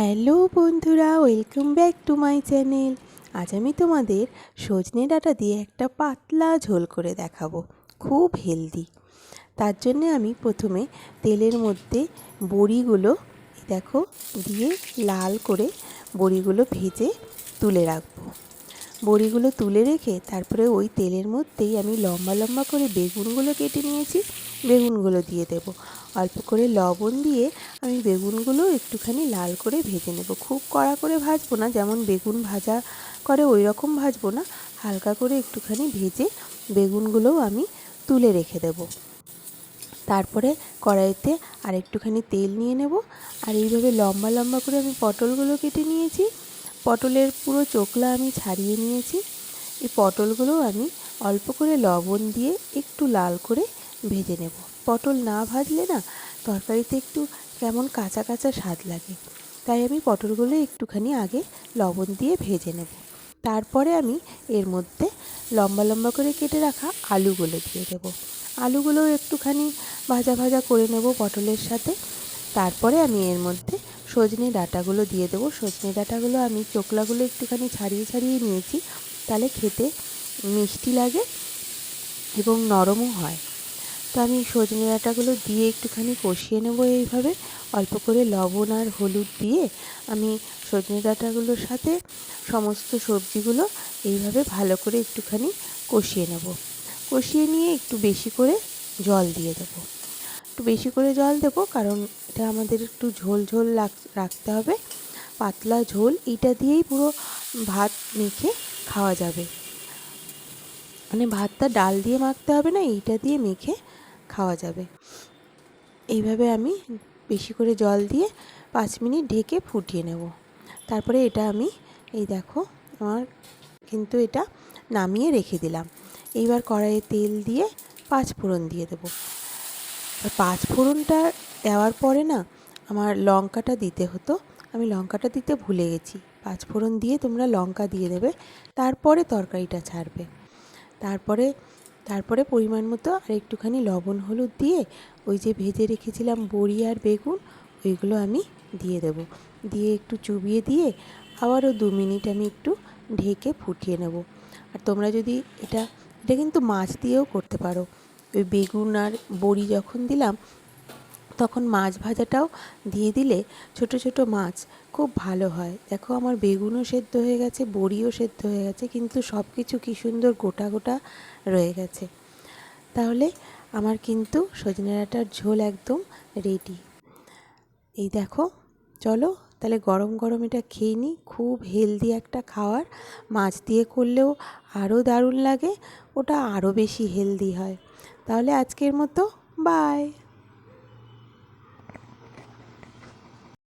Hello বন্ধুরা, welcome back to my channel. আজ আমি তোমাদের সজনে ডাঁটা দিয়ে একটা পাতলা ঝোল করে দেখাবো, খুব হেলদি। তার জন্যে আমি প্রথমে তেলের মধ্যে বড়িগুলো দেখো, দিয়ে লাল করে বড়িগুলো ভেজে তুলে রাখব। বড়িগুলো তুলে রেখে তারপরে ওই তেলের মধ্যেই আমি লম্বা লম্বা করে বেগুনগুলো কেটে নিয়েছি, বেগুনগুলো দিয়ে দেবো। অল্প করে লবণ দিয়ে আমি বেগুনগুলো একটুখানি লাল করে ভেজে নেব। খুব কড়া করে ভাজবো না, যেমন বেগুন ভাজা করে ওই রকম ভাজবো না। হালকা করে একটুখানি ভেজে বেগুনগুলোও আমি তুলে রেখে দেবো। তারপরে কড়াইতে আর একটুখানি তেল নিয়ে নেব। আর এইভাবে লম্বা লম্বা করে আমি পটলগুলো কেটে নিয়েছি। পটলের পুরো চোখলা আমি ছাড়িয়ে নিয়েছি। এই পটলগুলো আমি অল্প করে লবণ দিয়ে একটু লাল করে ভেজে নেব। পটল না ভাজলে না তরকারিতে একটু কেমন কাঁচা কাঁচা স্বাদ লাগে। তাই আমি পটলগুলো একটুখানি আগে লবণ দিয়ে ভেজে নেব। তারপরে আমি এর মধ্যে লম্বা লম্বা করে কেটে রাখা আলুগুলো দিয়ে দেব। আলুগুলো একটুখানি ভাজা ভাজা করে নেব পটলের সাথে। তারপরে আমি এর মধ্যে সজনে ডাঁটাগুলো দিয়ে দেবো। সজনে ডাঁটাগুলো আমি চোকলাগুলো একটুখানি ছাড়িয়ে ছাড়িয়ে নিয়েছি। তাহলে খেতে মিষ্টি লাগে এবং নরমও হয়। তো আমি সজনে ডাঁটাগুলো দিয়ে একটুখানি কষিয়ে নেব এইভাবে। অল্প করে লবণ আর হলুদ দিয়ে আমি সজনে ডাঁটাগুলোর সাথে সমস্ত সবজিগুলো এইভাবে ভালো করে একটুখানি কষিয়ে নেব। কষিয়ে নিয়ে একটু বেশি করে জল দিয়ে দেবো। একটু বেশি করে জল দেবো কারণ এটা আমাদের একটু ঝোল ঝোল রাখতে হবে। পাতলা ঝোল এটা দিয়েই পুরো ভাত মেখে খাওয়া যাবে। মানে ভাতটা ডাল দিয়ে মাখতে হবে না, এইটা দিয়ে মেখে খাওয়া যাবে। এইভাবে আমি বেশি করে জল দিয়ে পাঁচ মিনিট ঢেকে ফুটিয়ে নেব। তারপরে এটা আমি, এই দেখো, আমার কিন্তু এটা নামিয়ে রেখে দিলাম। এইবার কড়াইয়ে তেল দিয়ে পাঁচ ফোড়ন দিয়ে দেবো। পাঁচ ফোড়নটা দেওয়ার পরে না, আমার লঙ্কাটা দিতে হতো। আমি লঙ্কাটা দিতে ভুলে গেছি। পাঁচ ফোড়ন দিয়ে তোমরা লঙ্কা দিয়ে দেবে। তারপরে তরকারিটা ছাড়বে। তারপরে তারপরে পরিমাণ মতো আর একটুখানি লবণ, হলুদ দিয়ে ওই যে ভেজে রেখেছিলাম বড়ি আর বেগুন, ওইগুলো আমি দিয়ে দেব। দিয়ে একটু চুবিয়ে দিয়ে আবারও দু মিনিট আমি একটু ঢেকে ফুটিয়ে নেব। আর তোমরা যদি এটা এটা কিন্তু মাছ দিয়েও করতে পারো। ওই বেগুন আর বড়ি যখন দিলাম তখন মাছ ভাজাটাও দিয়ে দিলে ছোট ছোট মাছ খুব ভালো হয়। দেখো আমার বেগুনও সেদ্ধ হয়ে গেছে, বড়িও সেদ্ধ হয়ে গেছে, কিন্তু সব কিছু কী সুন্দর গোটা গোটা রয়ে গেছে। তাহলে আমার কিন্তু সজনে ডাঁটার ঝোল একদম রেডি এই দেখো, চলো তাহলে গরম গরম এটা খেয়ে নিই। খুব হেলদি একটা খাওয়ার। মাছ দিয়ে করলেও আরও দারুণ লাগে, ওটা আরও বেশি হেলদি হয়। তাহলে আজকের মতো বাই